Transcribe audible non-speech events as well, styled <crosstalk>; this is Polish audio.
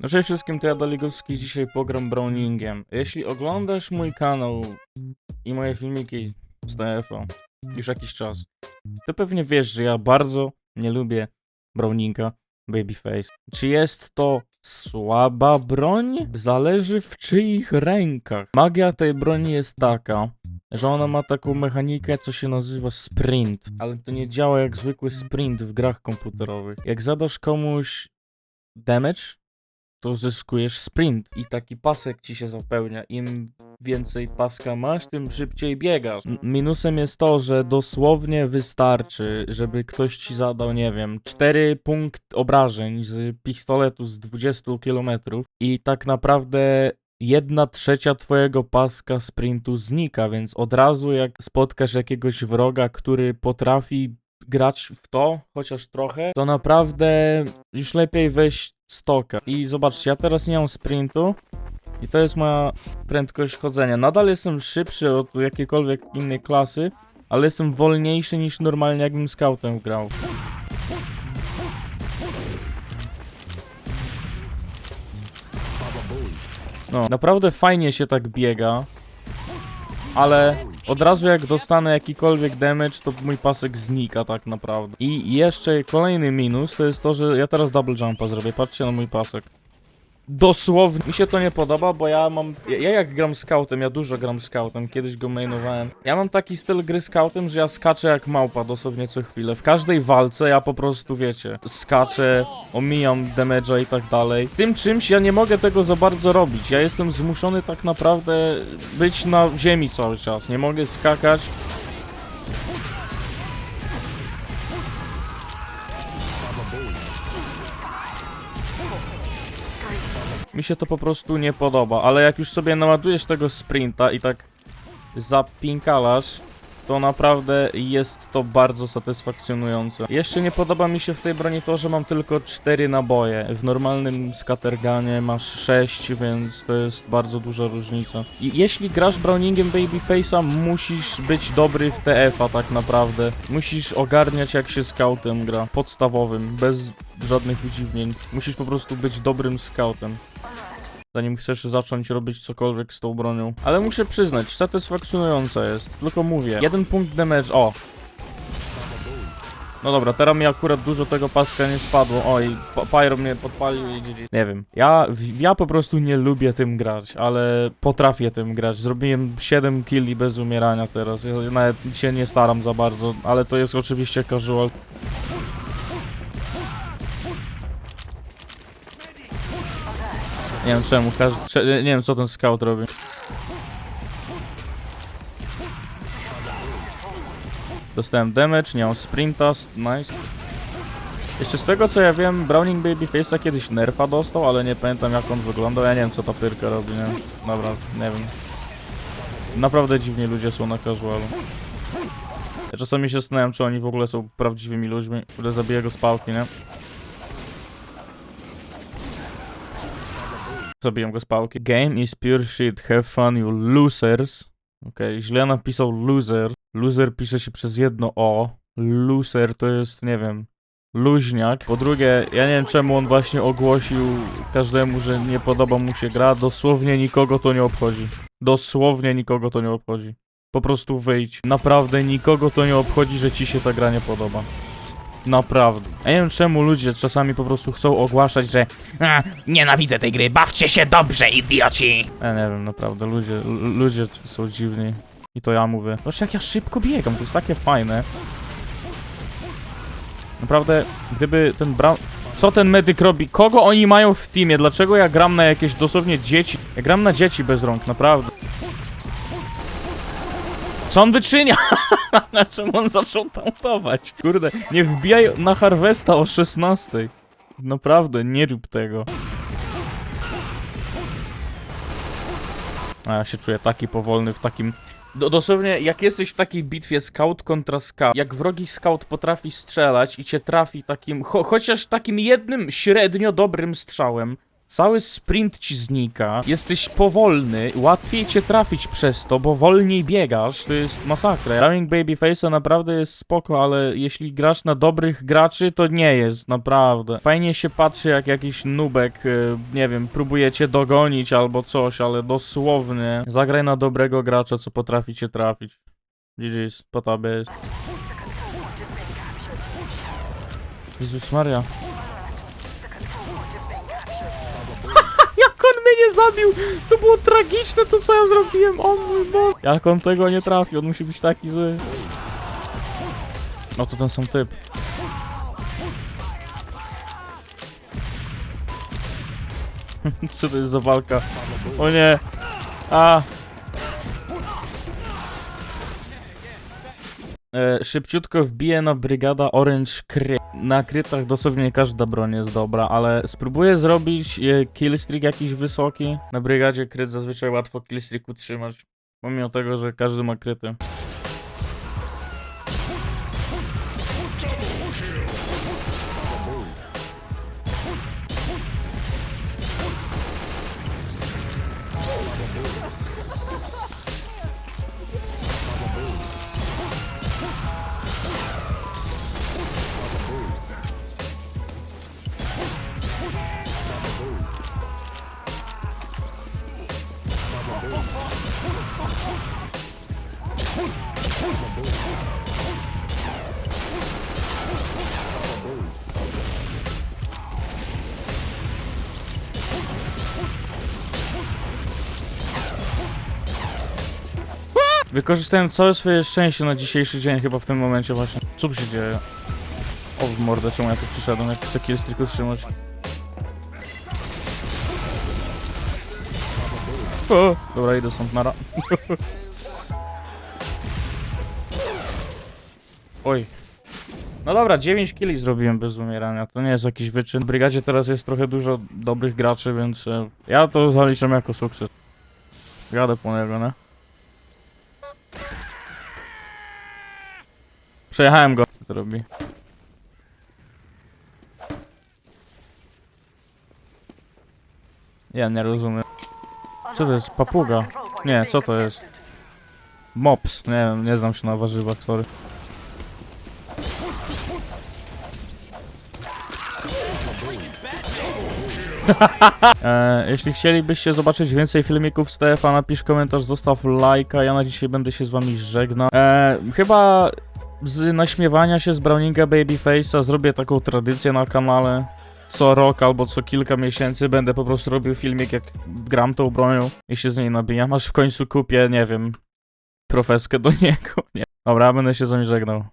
No cześć wszystkim, to ja Daligowski, dzisiaj pogram Browningiem. Jeśli oglądasz mój kanał i moje filmiki z DF-a już jakiś czas, to pewnie wiesz, że ja bardzo nie lubię Browninga Babyface. Czy jest to słaba broń? Zależy w czyich rękach. Magia tej broni jest taka, że ona ma taką mechanikę, co się nazywa sprint, ale to nie działa jak zwykły sprint w grach komputerowych. Jak zadasz komuś damage, to zyskujesz sprint i taki pasek ci się zapełnia. Im więcej paska masz, tym szybciej biegasz. Minusem jest to, że dosłownie wystarczy, żeby ktoś ci zadał, nie wiem, 4 punkt obrażeń z pistoletu z 20 km i tak naprawdę jedna trzecia twojego paska sprintu znika, więc od razu jak spotkasz jakiegoś wroga, który potrafi grać w to, chociaż trochę, to naprawdę już lepiej wejść stoka. I zobaczcie, ja teraz nie mam sprintu i to jest moja prędkość chodzenia. Nadal jestem szybszy od jakiejkolwiek innej klasy, ale jestem wolniejszy niż normalnie jakbym scoutem grał. No, naprawdę fajnie się tak biega, ale od razu jak dostanę jakikolwiek damage, to mój pasek znika tak naprawdę. I jeszcze kolejny minus to jest to, że ja teraz double jumpa zrobię. Patrzcie na mój pasek. Dosłownie. Mi się to nie podoba, bo ja mam. Ja, ja jak gram scoutem, ja dużo gram scoutem, kiedyś go mainowałem. Ja mam taki styl gry scoutem, że ja skaczę jak małpa dosłownie co chwilę. W każdej walce ja po prostu wiecie, skaczę, omijam damage'a i tak dalej. Tym czymś ja nie mogę tego za bardzo robić. Ja jestem zmuszony tak naprawdę być na ziemi cały czas. Nie mogę skakać. Mi się to po prostu nie podoba, ale jak już sobie naładujesz tego sprinta i tak zapinkalasz, to naprawdę jest to bardzo satysfakcjonujące. Jeszcze nie podoba mi się w tej broni to, że mam tylko 4 naboje. W normalnym scattergunie masz 6, więc to jest bardzo duża różnica. I jeśli grasz Browningiem Babyface'a, musisz być dobry w TF-a tak naprawdę. Musisz ogarniać jak się scoutem gra. Podstawowym, bez żadnych wydziwnień. Musisz po prostu być dobrym scoutem zanim chcesz zacząć robić cokolwiek z tą bronią. Ale muszę przyznać, satysfakcjonująca jest. Tylko mówię, jeden punkt damage, o! No dobra, teraz mi akurat dużo tego paska nie spadło. Oj, Pyro mnie podpalił i. Nie wiem. Ja, ja po prostu nie lubię tym grać, ale potrafię tym grać. Zrobiłem 7 killi bez umierania teraz. Ja nawet się nie staram za bardzo, ale to jest oczywiście casual. Nie wiem czemu, każ- cze- nie wiem co ten scout robi. Dostałem damage, nie mam sprinta, nice. Jeszcze z tego co ja wiem, Browning Babyface'a kiedyś nerfa dostał, ale nie pamiętam jak on wyglądał, ja nie wiem co ta pyrka robi, nie? Dobra, nie wiem. Naprawdę dziwni ludzie są na casualu. Ja czasami się zastanawiam, czy oni w ogóle są prawdziwymi ludźmi, które zabija go z pałki, nie? Zabiłem go z pałki. Game is pure shit, have fun you losers. Okej, źle napisał loser. Loser pisze się przez jedno O. Loser to jest, nie wiem, luźniak. Po drugie, ja nie wiem czemu on właśnie ogłosił każdemu, że nie podoba mu się gra. Dosłownie nikogo to nie obchodzi. Dosłownie nikogo to nie obchodzi. Po prostu wyjdź. Naprawdę nikogo to nie obchodzi, że ci się ta gra nie podoba. Naprawdę. Ja nie wiem czemu ludzie czasami po prostu chcą ogłaszać, że A, nienawidzę tej gry, bawcie się dobrze, idioci! Ja nie wiem, naprawdę, ludzie, ludzie są dziwni. I to ja mówię. Zobaczcie jak ja szybko biegam, to jest takie fajne. Naprawdę, gdyby ten Brown... Co ten medyk robi? Kogo oni mają w teamie? Dlaczego ja gram na jakieś dosłownie dzieci? Ja gram na dzieci bez rąk, naprawdę. Co on wyczynia? <laughs> Na czym on zaczął tauntować? Kurde, nie wbijaj na Harvesta o 16. Naprawdę, nie rób tego. A ja się czuję taki powolny w takim. Do, dosłownie, jak jesteś w takiej bitwie scout kontra scout, jak wrogi scout potrafi strzelać i cię trafi takim, cho, chociaż takim jednym średnio dobrym strzałem, Cały sprint ci znika, jesteś powolny, łatwiej cię trafić przez to, bo wolniej biegasz, to jest masakra. Growing Babyface'a naprawdę jest spoko, ale jeśli grasz na dobrych graczy, to nie jest, naprawdę. Fajnie się patrzy jak jakiś nubek, y, nie wiem, próbuje cię dogonić albo coś, ale dosłownie zagraj na dobrego gracza, co potrafi cię trafić. GG's, po tobie jest. Jezus Maria. On mnie nie zabił! To było tragiczne to co ja zrobiłem, o mój Boże. Jak on tego nie trafi, on musi być taki zły. No to ten sam typ. <laughs> co to jest za walka? O nie! A! E, szybciutko wbiję na brygada Orange Cry. Na krytach dosłownie każda broń jest dobra, ale spróbuję zrobić e, killstreak jakiś wysoki. Na brygadzie kryt zazwyczaj łatwo killstreak utrzymać. Pomimo tego, że każdy ma kryty. Wykorzystałem całe swoje szczęście na dzisiejszy dzień chyba w tym momencie właśnie. Co się dzieje? O w mordę, czemu ja tu przyszedłem, jak chcę killstreak utrzymać. O, dobra, idę stąd, nara. <laughs> Oj. No dobra, 9 killi zrobiłem bez umierania, to nie jest jakiś wyczyn. W brygadzie teraz jest trochę dużo dobrych graczy, więc e, ja to zaliczam jako sukces. Jadę po niego, nie? Przejechałem go. Co to robi? Ja nie rozumiem. Co to jest? Papuga? Nie, co to jest? Mops. Nie wiem, nie znam się na warzywach, sorry. <laughs> e, jeśli chcielibyście zobaczyć więcej filmików z TFA, napisz komentarz, zostaw lajka. Ja na dzisiaj będę się z wami żegnał. E, chyba z naśmiewania się z Browninga Babyface'a zrobię taką tradycję na kanale. Co rok albo co kilka miesięcy będę po prostu robił filmik, jak gram tą bronią i się z niej nabijam, aż w końcu kupię, nie wiem, profeskę do <laughs> niego. Nie. Dobra, będę się z wami żegnał.